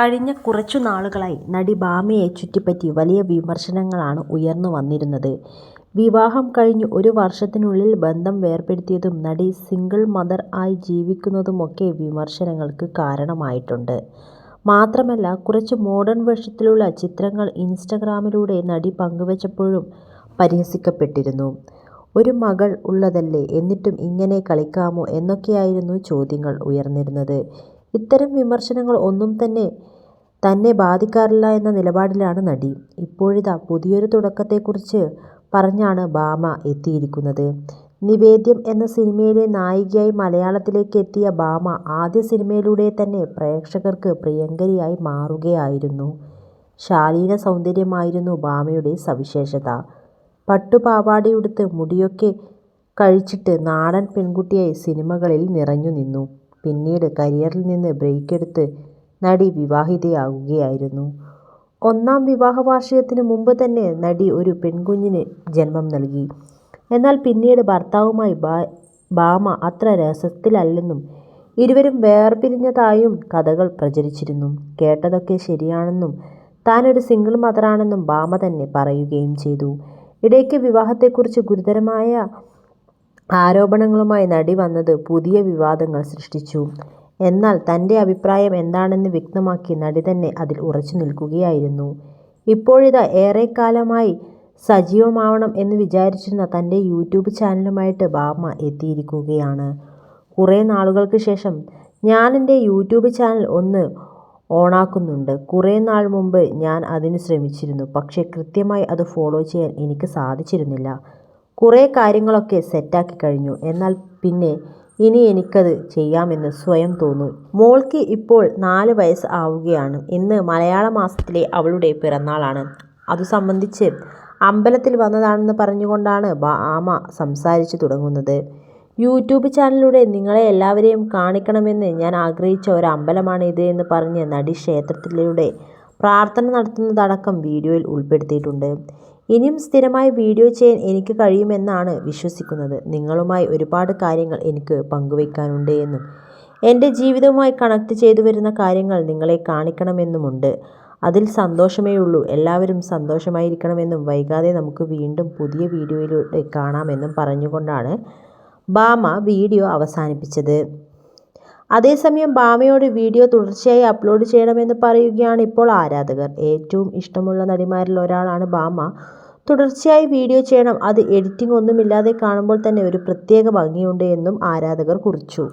കഴിഞ്ഞ കുറച്ചു നാളുകളായി നടി ഭാമയെ ചുറ്റിപ്പറ്റി വലിയ വിമർശനങ്ങളാണ് ഉയർന്നു വന്നിരുന്നത്. വിവാഹം കഴിഞ്ഞ് ഒരു വർഷത്തിനുള്ളിൽ ബന്ധം വേർപെടുത്തിയതും നടി സിംഗിൾ മദർ ആയി ജീവിക്കുന്നതുമൊക്കെ വിമർശനങ്ങൾക്ക് കാരണമായിട്ടുണ്ട്. മാത്രമല്ല കുറച്ച് മോഡേൺ വേഷത്തിലുള്ള ചിത്രങ്ങൾ ഇൻസ്റ്റഗ്രാമിലൂടെ നടി പങ്കുവച്ചപ്പോഴും പരിഹസിക്കപ്പെട്ടിരുന്നു. ഒരു മകൾ ഉള്ളതല്ലേ എന്നിട്ടും ഇങ്ങനെ കളിക്കാമോ എന്നൊക്കെയായിരുന്നു ചോദ്യങ്ങൾ ഉയർന്നിരുന്നത്. ഇത്തരം വിമർശനങ്ങൾ ഒന്നും തന്നെ തന്നെ ബാധിക്കാറില്ല എന്ന നിലപാടിലാണ് നടി. ഇപ്പോഴിതാ പുതിയൊരു തുടക്കത്തെക്കുറിച്ച് പറഞ്ഞാണ് ഭാമ എത്തിയിരിക്കുന്നത്. നിവേദ്യം എന്ന സിനിമയിലെ നായികയായി മലയാളത്തിലേക്ക് എത്തിയ ഭാമ ആദ്യ സിനിമയിലൂടെ തന്നെ പ്രേക്ഷകർക്ക് പ്രിയങ്കരിയായി മാറുകയായിരുന്നു. ശാലീന സൗന്ദര്യമായിരുന്നു ഭാമയുടെ സവിശേഷത. പട്ടുപാവാടയുടുത്ത് മുടിയൊക്കെ കഴിച്ചിട്ട് നാടൻ പെൺകുട്ടിയായി സിനിമകളിൽ നിറഞ്ഞു നിന്നു. പിന്നീട് കരിയറിൽ നിന്ന് ബ്രേക്ക് ബ്രേക്കെടുത്ത് നടി വിവാഹിതയാകുകയായിരുന്നു. ഒന്നാം വിവാഹ വാർഷികത്തിന് മുമ്പ് തന്നെ നടി ഒരു പെൺകുഞ്ഞിന് ജന്മം നൽകി. എന്നാൽ പിന്നീട് ഭർത്താവുമായി ഭാമ അത്ര രസത്തിലല്ലെന്നും ഇരുവരും വേർപിരിഞ്ഞതായും കഥകൾ പ്രചരിച്ചിരുന്നു. കേട്ടതൊക്കെ ശരിയാണെന്നും താനൊരു സിംഗിൾ മദറാണെന്നും ഭാമ തന്നെ പറയുകയും ചെയ്തു. ഇടയ്ക്ക് വിവാഹത്തെക്കുറിച്ച് ഗുരുതരമായ ആരോപണങ്ങളുമായി നടി വന്നത് പുതിയ വിവാദങ്ങൾ സൃഷ്ടിച്ചു. എന്നാൽ തന്റെ അഭിപ്രായം എന്താണെന്ന് വ്യക്തമാക്കി നടി തന്നെ അതിൽ ഉറച്ചു നിൽക്കുകയായിരുന്നു. ഇപ്പോഴിതാ ഏറെക്കാലമായി സജീവമാവണം എന്ന് വിചാരിച്ചിരുന്ന തന്റെ യൂട്യൂബ് ചാനലുമായിട്ട് ഭാമ എത്തിയിരിക്കുകയാണ്. കുറേ നാളുകൾക്ക് ശേഷം ഞാനെന്റെ യൂട്യൂബ് ചാനൽ ഒന്ന് ഓണാക്കുന്നുണ്ട്. കുറേ നാൾ മുമ്പ് ഞാൻ അതിന് ശ്രമിച്ചിരുന്നു. പക്ഷേ കൃത്യമായി അത് ഫോളോ ചെയ്യാൻ എനിക്ക് സാധിച്ചിരുന്നില്ല. കുറെ കാര്യങ്ങളൊക്കെ സെറ്റാക്കി കഴിഞ്ഞു. എന്നാൽ പിന്നെ ഇനി എനിക്കത് ചെയ്യാമെന്ന് സ്വയം തോന്നി. മോൾക്ക് ഇപ്പോൾ നാല് വയസ്സ് ആവുകയാണ്. ഇന്ന് മലയാള മാസത്തിലെ അവളുടെ പിറന്നാളാണ്. അതു സംബന്ധിച്ച് അമ്പലത്തിൽ വന്നതാണെന്ന് പറഞ്ഞുകൊണ്ടാണ് ബാമ സംസാരിച്ചു തുടങ്ങുന്നത്. യൂട്യൂബ് ചാനലിലൂടെ നിങ്ങളെ എല്ലാവരെയും കാണിക്കണമെന്ന് ഞാൻ ആഗ്രഹിച്ച ഒരമ്പലമാണ് ഇത് എന്ന് പറഞ്ഞ് നടി ക്ഷേത്രത്തിലൂടെ പ്രാർത്ഥന നടത്തുന്നതടക്കം വീഡിയോയിൽ ഉൾപ്പെടുത്തിയിട്ടുണ്ട്. ഇനിയും സ്ഥിരമായി വീഡിയോ ചെയ്യാൻ എനിക്ക് കഴിയുമെന്നാണ് വിശ്വസിക്കുന്നത്. നിങ്ങളുമായി ഒരുപാട് കാര്യങ്ങൾ എനിക്ക് പങ്കുവയ്ക്കാനുണ്ട് എന്നും എന്റെ ജീവിതവുമായി കണക്ട് ചെയ്തു വരുന്ന കാര്യങ്ങൾ നിങ്ങളെ കാണിക്കണമെന്നുമുണ്ട്. അതിൽ സന്തോഷമേ ഉള്ളൂ എല്ലാവരും സന്തോഷമായിരിക്കണമെന്നും വൈകാതെ നമുക്ക് വീണ്ടും പുതിയ വീഡിയോയിലൂടെ കാണാമെന്നും പറഞ്ഞുകൊണ്ടാണ് ബാമ വീഡിയോ അവസാനിപ്പിച്ചത്. അതേസമയം ഭാമയോട് വീഡിയോ തുടർച്ചയായി അപ്ലോഡ് ചെയ്യണമെന്ന് പറയുകയാണ് ഇപ്പോൾ ആരാധകർ. ഏറ്റവും ഇഷ്ടമുള്ള നടിമാരിൽ ഒരാളാണ് ഭാമ. തുടർച്ചയായി വീഡിയോ ചെയ്യണം. അത് എഡിറ്റിംഗ് ഒന്നുമില്ലാതെ കാണുമ്പോൾ തന്നെ ഒരു പ്രത്യേക ഭംഗിയുണ്ട് എന്നും ആരാധകർ കുറിച്ചു.